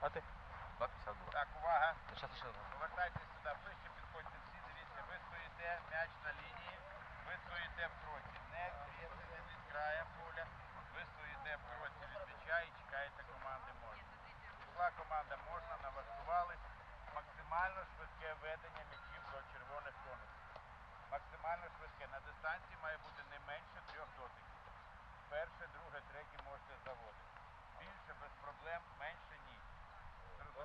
А ти? 2,50 було. Так, увага. Ще. Повертайтесь сюди ближче, підходьте всі, дивіться, ви стоїте, м'яч на лінії, ви стоїте в кроці, не відрізані від края поля, ви стоїте в кроці від м'яча і чекаєте команди можна. Пішла команда можна, налаштували максимально швидке ведення м'ячів до червоних конусів. Максимально швидке. На дистанції має бути не менше трьох дотиків. Перше, друге, третє можете заводити. Більше без проблем, менше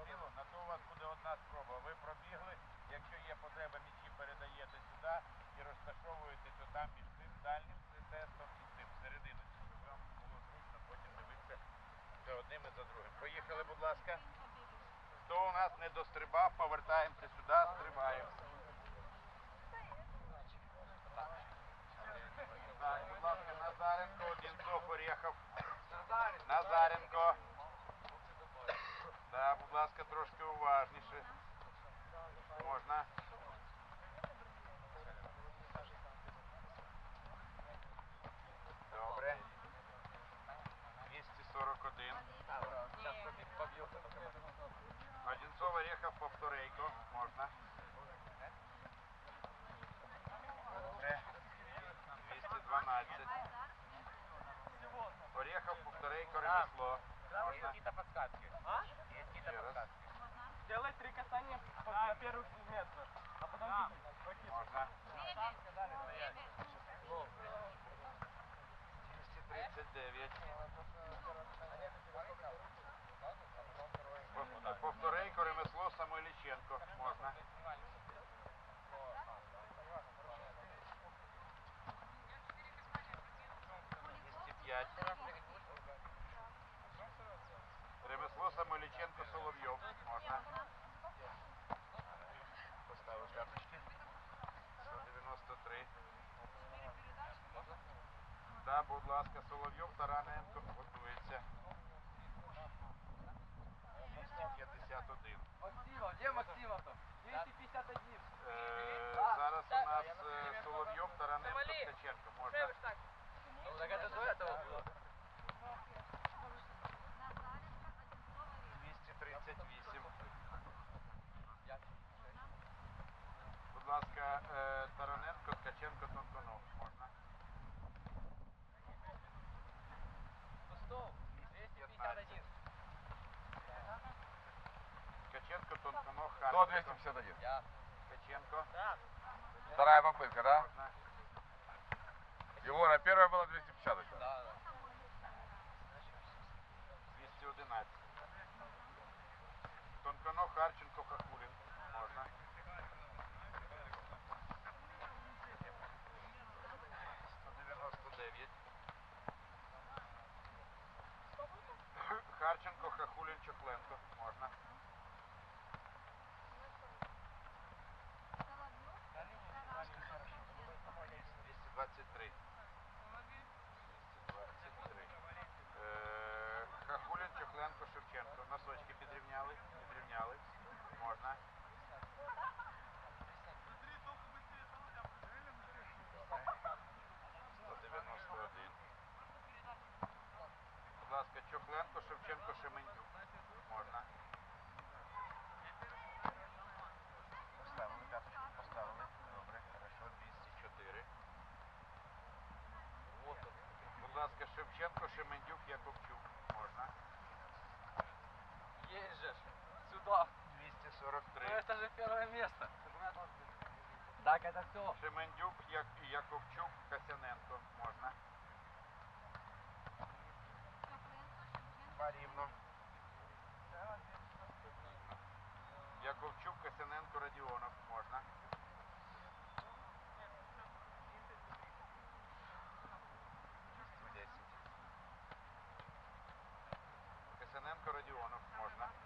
ні. На то у вас буде одна спроба. Ви пробігли, якщо є потреба, м'ячі передаєте сюди і розташовуєтесь отам між тим дальнім тестом і тим серединочком, щоб вам було зручно потім дивитися за одним і за другим. Поїхали, будь ласка. Хто у нас не дострибав, повертаємося сюди, стрибаємо. Турейко, можно. 212. Орехов, Турейко, ремесло. Можно. Есть какие-то подсказки? А? Есть какие-то подсказки? Сделай три касания на первых метрах, а потом... Можно. Ремесло Самойліченко, Соловйов. Можна. Поставив карточки. 193. Да, будь ласка, Соловйов Тараненко готується. 251. Максимов, где Максимов-то? 251. Е, зараз у нас е, Соловйов Тараненко Ткаченко. Можна. Ну, так это до этого было. 238. Будь ласка, е, Тараненко, Ткаченко, Тонтонов. Можна. Пустов. 251. Ткаченко, Тонтонов, Кто Харков. 251? Я. Ткаченко. Вторая попытка, да? Можна. Егора, первая была 250. Да, да. 211. Тонканов, Харченко, Хахулин. Можно. Харченко, Хахулин, Чехленко. Можно. двадцать три. Ласка, Шевченко, Шемендюк. Можна. Поставили карточку, поставили. Добре, хорошо, 204. Будь ласка, Шевченко, Шемендюк, Яковчук. Можна. Есть же. ж. Сюда. 243. Ну это же первое место. Так, это все. Шемендюк, Як... Яковчук, Касяненко. Можна. Два рівно. Яковчук, Касяненко, Радіонов. Можна. Десять. Касяненко, Радіонов. Можна.